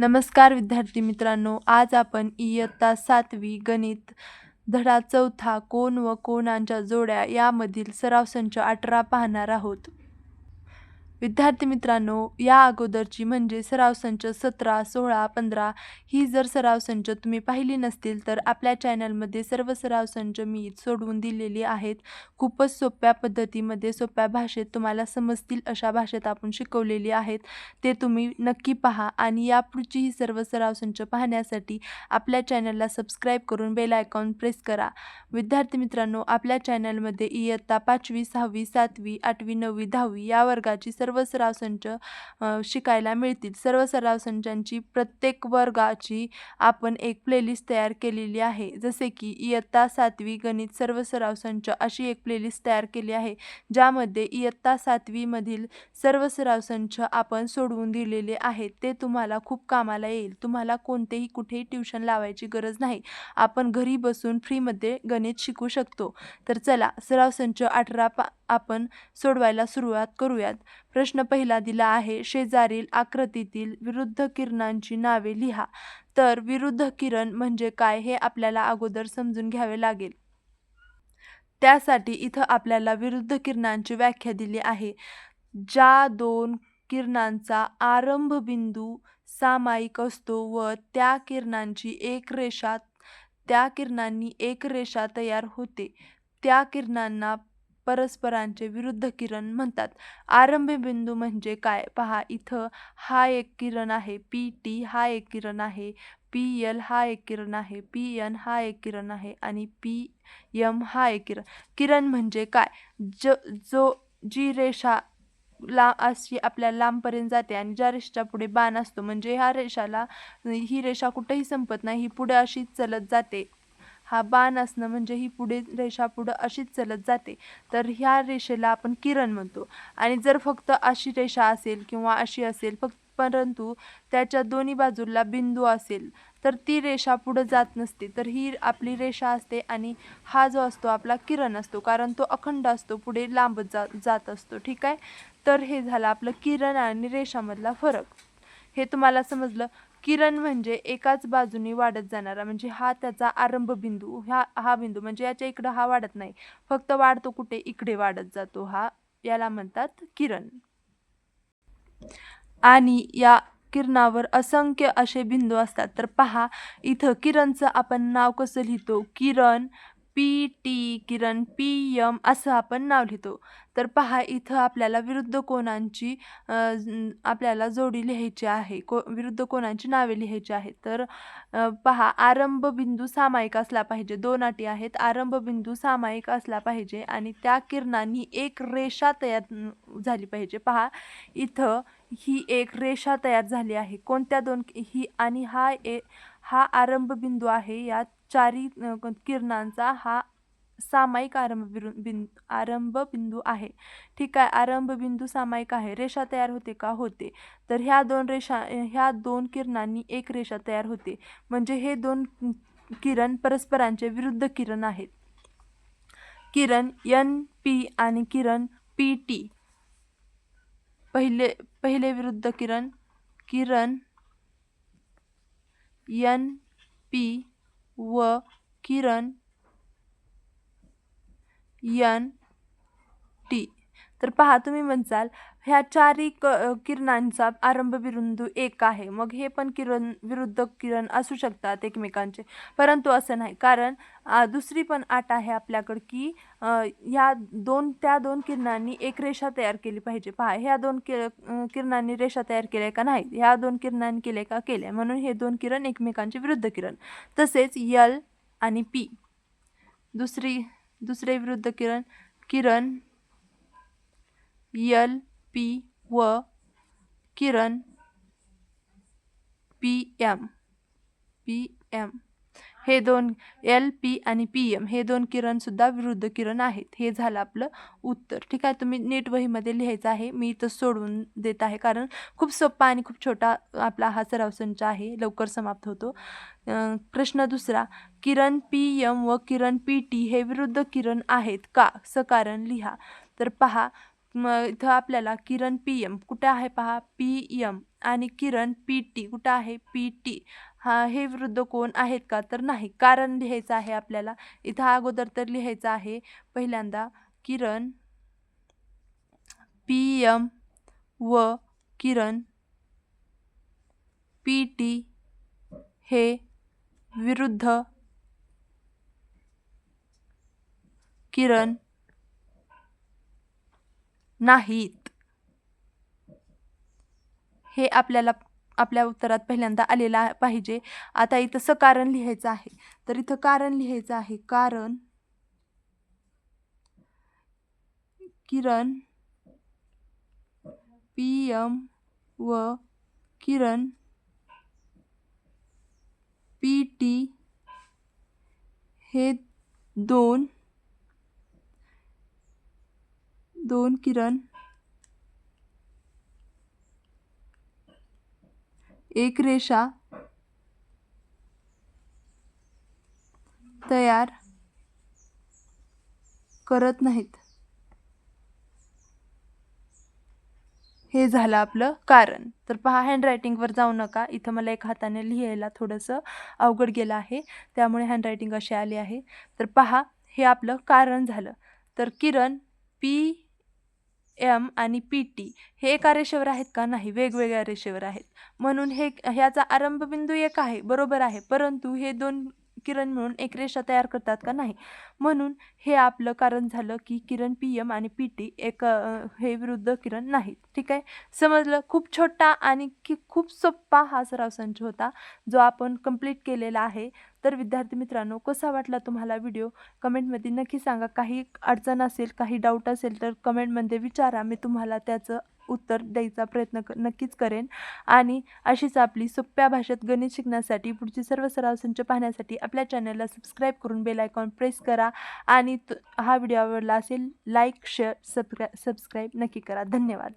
नमस्कार विद्यार्थी मित्रांनो आज आपण इयत्ता सातवी गणित धडा चौथा कोण व कोणांच्या जोड्या यामधील सराव संच अठरा पाहणार आहोत. विद्यार्थी मित्रांनो या अगोदरची म्हणजे सराव संच सतरा सोळा पंधरा ही जर सराव संच तुम्ही पाहिली नसतील तर आपल्या चॅनलमध्ये सर्व सराव संच मी सोडवून दिलेली आहेत. खूपच सोप्या पद्धतीमध्ये सोप्या भाषेत तुम्हाला समजतील अशा भाषेत आपण शिकवलेली आहेत. ते तुम्ही नक्की पहा आणि यापुढची ही सर्व सराव संच पाहण्यासाठी आपल्या चॅनलला सबस्क्राईब करून बेल आयकॉन प्रेस करा. विद्यार्थी मित्रांनो आपल्या चॅनलमध्ये इयत्ता पाचवी सहावी सातवी आठवी नववी दहावी या वर्गाची सर्व सराव संच शिकायला मिळतील. सर्व सराव संचांची प्रत्येक वर्गाची आपण एक प्लेलिस्ट तयार केलेली आहे. जसे की इयत्ता सातवी गणित सर्व सराव संच अशी एक प्लेलिस्ट तयार केली आहे. ज्यामध्ये इयत्ता सातवीमधील सर्व सराव संच आपण सोडवून दिलेले आहेत. ते तुम्हाला खूप कामाला येईल. तुम्हाला कोणतेही कुठेही ट्युशन लावायची गरज नाही. आपण घरी बसून फ्रीमध्ये गणित शिकू शकतो. तर चला सराव संच अठरा पा आपण सोडवायला सुरुवात करूयात. प्रश्न पहिला दिला आहे शेजारील आकृतीतील विरुद्ध किरणांची नावे लिहा. तर विरुद्ध किरण म्हणजे काय हे आपल्याला अगोदर समजून घ्यावे लागेल. त्यासाठी इथं आपल्याला विरुद्ध किरणांची व्याख्या दिली आहे. ज्या दोन किरणांचा आरंभ बिंदू सामायिक असतो व त्या किरणांची एक रेषा त्या किरणांनी एक रेषा तयार होते. त्या किरणांना परस्परांचे विरुद्ध किरण म्हणतात. आरंभ बिंदू म्हणजे काय? पहा इथं हा एक किरण आहे पी टी हा एक किरण आहे पी एल हा एक किरण आहे पी एन हा एक किरण आहे आणि पी यम हा एक किरण. किरण म्हणजे काय? ज जो जी रेषा ला अशी आपल्या लांबपर्यंत जाते आणि ज्या रेषेच्या पुढे बाण असतो म्हणजे ह्या रेषाला ही रेषा कुठेही संपत नाही ही पुढे अशीच चलत जाते. हा बाण असणं म्हणजे ही पुढे रेषा पुढं अशीच चलत जाते. तर ह्या रेषेला आपण किरण म्हणतो. आणि जर फक्त अशी रेषा असेल किंवा अशी असेल फक्त परंतु त्याच्या दोन्ही बाजूला बिंदू असेल तर ती रेषा पुढं जात नसते. तर ही आपली रेषा असते आणि हा जो असतो आपला किरण असतो कारण तो अखंड असतो पुढे लांब जा जात असतो. ठीक आहे? तर हे झालं आपलं किरण आणि रेषामधला फरक. हे तुम्हाला समजलं? किरण म्हणजे एकाच बाजूने वाढत जाणारा म्हणजे हा त्याचा आरंभ बिंदू हा हा बिंदू म्हणजे याच्या इकडं हा वाढत नाही. फक्त वाढतो कुठे? इकडे वाढत जातो हा. याला म्हणतात किरण. आणि या किरणावर असंख्य असे बिंदू असतात. तर पहा इथं किरणचं आपण नाव कसं लिहितो? Kiran P T Kiran P M असं आपण नाव लिहितो. तर पहा इथं आपल्याला विरुद्ध कोणांची आपल्याला जोडी लिहायची आहे. को विरुद्ध कोणांची नावे लिहायची आहेत? तर पहा आरंभ बिंदू सामायिक असला पाहिजे. दोन अटी आहेत. आरंभ बिंदू सामायिक असला पाहिजे आणि त्या किरणांनी एक रेषा तयार झाली पाहिजे. पहा इथं ही एक रेषा तयार झाली आहे. कोणत्या दोन ही आणि हा ए हा आरंभ बिंदू आहे. यात चारी किरणांचा हा सामायिक आरंभ बिरु बिन आरंभ बिंदू आहे. ठीक आहे आरंभ बिंदू सामायिक आहे. रेषा तयार होते का? होते. तर ह्या दोन रेषा ह्या दोन किरणांनी एक रेषा तयार होते. म्हणजे हे दोन किरण परस्परांचे विरुद्ध किरण आहेत. किरण एन पी आणि किरण पी टी पहिले पहिले विरुद्ध किरण किरण एन पी व किरण यन टी. तर पहा तुम्ही म्हणसाल ह्या चारही क किरणांचा आरंभ बिरुंदू एक आहे. मग हे पण किरण विरुद्ध किरण असू शकतात एकमेकांचे. परंतु असं नाही. कारण दुसरी पण आट आहे आपल्याकडं की ह्या दोन त्या दोन किरणांनी एक रेषा तयार केली पाहिजे. पहा ह्या दोन कि किरणांनी रेषा तयार केल्या का नाही ह्या दोन किरणांनी केल्या का? केल्या. म्हणून हे दोन किरण एकमेकांचे विरुद्ध किरण. तसेच यल आणि पी. दुसरी दुसरे विरुद्ध किरण किरण यल पी व किरण पी एम पी एम हे दोन एल पी आणि पी एम हे दोन किरणसुद्धा विरुद्ध किरण आहेत. हे झालं आपलं उत्तर. ठीक आहे तुम्ही नीट वहीमध्ये लिहायचं आहे. मी इथं सोडवून देत आहे कारण खूप सोपा आणि खूप छोटा आपला हा सराव संच आहे. लवकर समाप्त होतो. प्रश्न दुसरा किरण पी एम व किरण पी टी हे विरुद्ध किरण आहेत का? सकारण लिहा. तर पहा मग इथं आपल्याला किरण पी एम कुठं आहे पहा? पी एम आणि किरण पी टी कुठं आहे? पी टी हा हे विरुद्ध कोण आहेत का? तर नाही. कारण लिहायचं आहे आपल्याला. इथं अगोदर तर लिहायचं आहे पहिल्यांदा किरण पी एम व किरण पी टी हे विरुद्ध किरण नाहीत. हे आपल्याला आपल्या उत्तरात पहिल्यांदा आलेला पाहिजे. आता इथं सकारण लिहायचं आहे. तर इथं कारण लिहायचं आहे. कारण किरण पी एम व किरण पी टी हे दोन दोन किरण. एक रेषा. तयार. करत नाहीत. हे झालं आपलं कारण. तर पहा हँडरायटिंगवर जाऊ नका. इथं मला एक हाताने लिहायला थोडंसं अवघड गेलं आहे. त्यामुळे हँडरायटिंग अशी आली आहे. तर पहा हे आपलं कारण झालं. तर किरण पी एम आणि पी टी हे एका रेषेवर आहेत का नाही? वेगवेगळ्या रेषेवर आहेत. म्हणून हे ह्याचा आरंभबिंदू एक आहे बरोबर आहे. परंतु हे दोन किरण मिळून एक रेषा तयार करतात का नाही? म्हणून हे आपलं कारण झालं की किरण पी एम आणि पी टी एक हे विरुद्ध किरण नाहीत. ठीक आहे? समजलं? खूप छोटा आणि की खूप सोप्पा हा सराव संच होता जो आपण कंप्लीट केलेला आहे. तर विद्यार्थी मित्रांनो कसा वाटला तुम्हाला व्हिडिओ कमेंटमध्ये नक्की सांगा. काही अडचण असेल काही डाऊट असेल तर कमेंटमध्ये विचारा. मी तुम्हाला त्याचं उत्तर द्यायचा प्रयत्न क नक्कीच करेन. आणि अशीच आपली सोप्या भाषेत गणित शिकण्यासाठी पुढची सर्व सराव संच पाहण्यासाठी आपल्या चॅनलला सबस्क्राईब करून बेल आयकॉन प्रेस करा. आणि त हा व्हिडिओ आवडला असेल लाईक शेअर सबक्रा सबस्क्राईब नक्की करा. धन्यवाद.